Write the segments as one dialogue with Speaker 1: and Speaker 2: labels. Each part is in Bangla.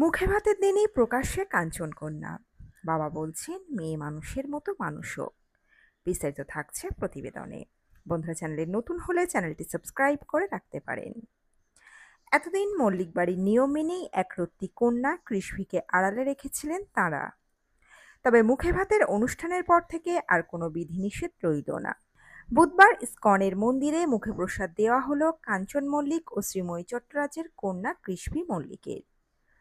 Speaker 1: মুখে ভাতের দিনই প্রকাশ্যে কাঞ্চন কন্যা। বাবা বলছেন, মেয়ে মানুষের মতো মানুষও। বিস্তারিত থাকছে প্রতিবেদনে। বন্ধুরা, চ্যানেলে নতুন হলে চ্যানেলটি সাবস্ক্রাইব করে রাখতে পারেন। এতদিন মল্লিক বাড়ির নিয়ম মেনেই এক রত্তি কন্যা কৃষ্ণিকে আড়ালে রেখেছিলেন তাঁরা। তবে মুখে ভাতের অনুষ্ঠানের পর থেকে আর কোনো বিধিনিষেধ রইল না। বুধবার ইস্কনের মন্দিরে মুখে প্রসাদ দেওয়া হলো কাঞ্চন মল্লিক ও শ্রীময়ী চট্টরাজের কন্যা কৃষ্ণী মল্লিকের।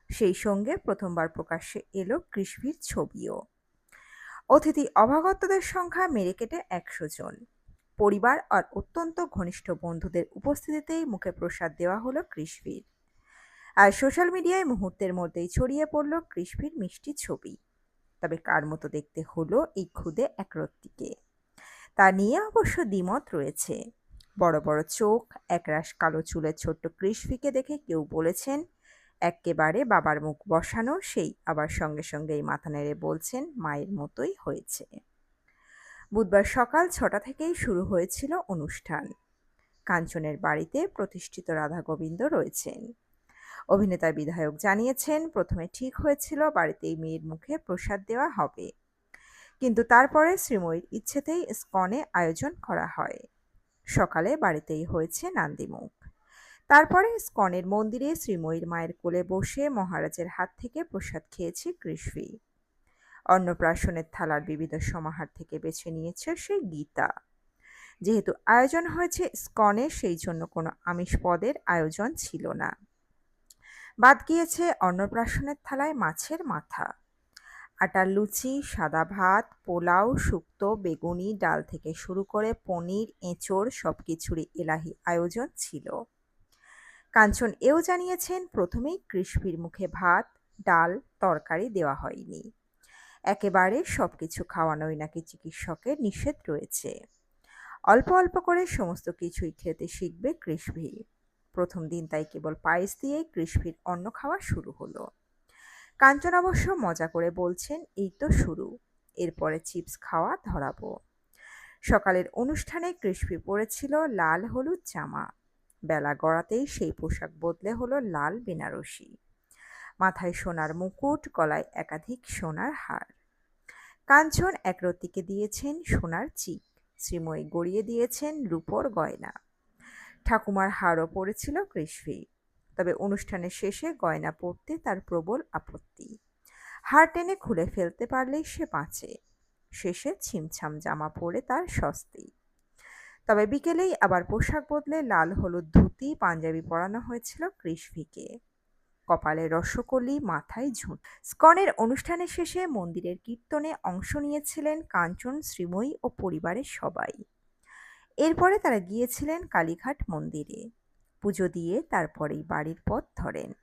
Speaker 1: সেই সঙ্গে প্রথমবার প্রকাশ্যে এলো কৃষ্ণীর ছবিও। অতিথি অভাগতদের সংখ্যা মেরে কেটে একশো জন। পরিবার আর অত্যন্ত ঘনিষ্ঠ বন্ধুদের উপস্থিতিতেই মুখে প্রসাদ দেওয়া হলো কৃষ্ণীর। আর সোশ্যাল মিডিয়ায় মুহূর্তের মধ্যেই ছড়িয়ে পড়ল কৃষ্ণীর মিষ্টি ছবি। তবে কার মতো দেখতে হলো এই ক্ষুদে একরত্তিকে তা নিয়ে অবশ্য দ্বিমত রয়েছে। বড় বড় চোখ, একরাশ কালো চুলের ছোট্ট কৃষ্ণিকে দেখে কেউ বলেছেন এক্কেবারে বাবার মুখ বসানো, সেই আবার সঙ্গে সঙ্গেই মাথা নেড়ে বলছেন, মায়ের মতোই হয়েছে। বুধবার সকাল ছটা থেকেই শুরু হয়েছিল অনুষ্ঠান। কাঞ্চনের বাড়িতে প্রতিষ্ঠিত রাধা গোবিন্দ রয়েছেন। অভিনেতা বিধায়ক জানিয়েছেন, প্রথমে ঠিক হয়েছিল, বাড়িতেই মেয়ের মুখে প্রসাদ দেওয়া হবে। কিন্তু তারপরে শ্রীময়ীর ইচ্ছেতেই স্কনে আয়োজন করা হয়। সকালে বাড়িতেই হয়েছে নান্দিমুখ। তারপরে স্কনের মন্দিরে শ্রীময়ীর মায়ের কোলে বসে মহারাজের হাত থেকে প্রসাদ খেয়েছে কৃষ্ণী। অন্নপ্রাশনের থালার বিবিধ সমাহার থেকে বেছে নিয়েছে সেই গীতা। যেহেতু আয়োজন হয়েছে স্কনে, সেই জন্য কোনো আমিষ পদের আয়োজন ছিল না। বাদ গিয়েছে অন্নপ্রাশনের থালায় মাছের মাথা। আটার লুচি, সাদা ভাত, পোলাও, শুক্তো, বেগুনি, ডাল থেকে শুরু করে পনির, এঁচড় সব কিছুরই এলাহি আয়োজন ছিল। কাঞ্চন এও জানিয়েছেন, প্রথমেই কৃষ্ণীর মুখে ভাত, ডাল, তরকারি দেওয়া হয়নি। একেবারে সব কিছু খাওয়ানোই নাকি চিকিৎসকের নিষেধ রয়েছে। অল্প অল্প করে সমস্ত কিছুই খেতে শিখবে কৃষ্ণী প্রথম দিন তাই কেবল পায়েস দিয়েই কৃষ্ণীর অন্ন খাওয়া শুরু হলো। কাঞ্চন অবশ্য মজা করে বলছেন, এই তো শুরু। এরপরে চিপস খাওয়া ধরাবো। সকালের অনুষ্ঠানে কৃষ্ণী পরেছিল লাল হলুদ জামা। বেলা গড়াতেই সেই পোশাক বদলে হলো লাল বেনারসি। মাথায় সোনার মুকুট, গলায় একাধিক সোনার হার। কাঞ্চন একরত্তিকে দিয়েছেন সোনার চিক, শ্রীময়ী গড়িয়ে দিয়েছেন রূপর গয়না। ঠাকুমার হারও পড়েছিল কৃষ্ণী, তবে অনুষ্ঠানের শেষে গয়না পরতে তার প্রবল আপত্তি। হার টেনে খুলে ফেলতে পারলেই সে বাঁচে। শেষে ছিমছাম জামা পরে তার স্বস্তি। তবে বিকেলেই আবার পোশাক বদলে লাল, হলুদ ধুতি, পাঞ্জাবি পরানো হয়েছিল কৃষ্ণীকে কপালে রসকলি, মাথায় ঝুঁট। স্কনের অনুষ্ঠানের শেষে মন্দিরের কীর্তনে অংশ নিয়েছিলেন কাঞ্চন, শ্রীময়ী ও পরিবারের সবাই। এরপরে তারা গিয়েছিলেন কালীঘাট মন্দিরে। পুজো দিয়ে তারপরেই বাড়ির পথ ধরেন।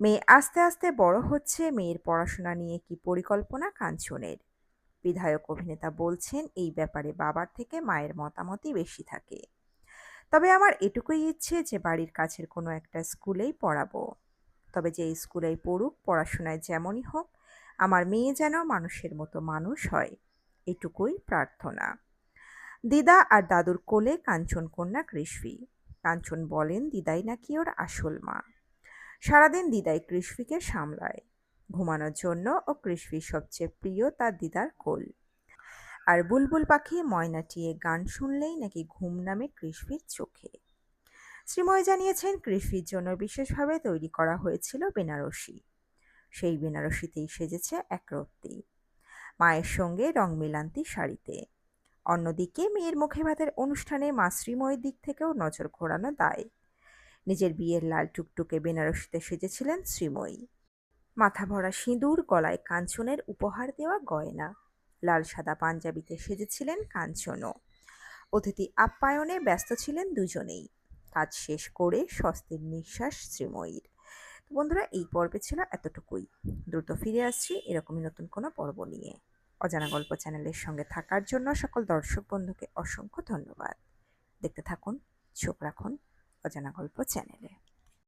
Speaker 1: মেয়ে আস্তে আস্তে বড় হচ্ছে, মেয়ের পড়াশোনা নিয়ে কি পরিকল্পনা কাঞ্চনের? বিধায়ক অভিনেতা বলছেন, এই ব্যাপারে বাবার থেকে মায়ের মতামতই বেশি থাকে। তবে আমার এটুকুই ইচ্ছে যে বাড়ির কাছের কোনো একটা স্কুলেই পড়াবো। তবে যে স্কুলেই পড়ুক, পড়াশোনায় যেমনই হোক, আমার মেয়ে যেন মানুষের মতো মানুষ হয়, এটুকুই প্রার্থনা। দিদা আর দাদুর কোলে কাঞ্চন কন্যা কৃষ্ণী। কাঞ্চন বলেন, দিদাই নাকি ওর আসল মা। সারাদিন দিদাই কৃষ্ণীকে সামলায়। ঘুমানোর জন্য ও কৃষ্ণীর সবচেয়ে প্রিয় তার দিদার কোল। আর বুলবুল পাখি ময়নাটিয়ে গান শুনলেই নাকি ঘুম নামে কৃষ্ণীর চোখে। শ্রীময় জানিয়েছেন কৃষ্ণীর জন্য বিশেষভাবে তৈরি করা হয়েছিল বেনারসি। সেই বেনারসিতেই সেজেছে এক একরত্তি মায়ের সঙ্গে রং মিলান্তি শাড়িতে। অন্যদিকে মেয়ের মুখে ভাতের অনুষ্ঠানে মা শ্রীময়ের দিক থেকেও নজর ঘোরানো দায়। নিজের বিয়ের লাল টুকটুকে বেনারসিতে সেজেছিলেন শ্রীময়ী। মাথা ভরা সিঁদুর, গলায় কাঞ্চনের উপহার দেওয়া গয়না। লাল সাদা পাঞ্জাবিতে সেজেছিলেন কাঞ্চনও। অতিথি আপ্যায়নে ব্যস্ত ছিলেন দুজনেই। কাজ শেষ করে স্বস্তির নিঃশ্বাস শ্রীময়ীর। তো বন্ধুরা, এই পর্বে ছিল এতটুকুই। দ্রুত ফিরে আসছি এরকমই নতুন কোনো পর্ব নিয়ে। অজানা গল্প চ্যানেলের সঙ্গে থাকার জন্য সকল দর্শক বন্ধুকে অসংখ্য ধন্যবাদ। দেখতে থাকুন, চোখ রাখুন অজানা গল্প চ্যানেলে।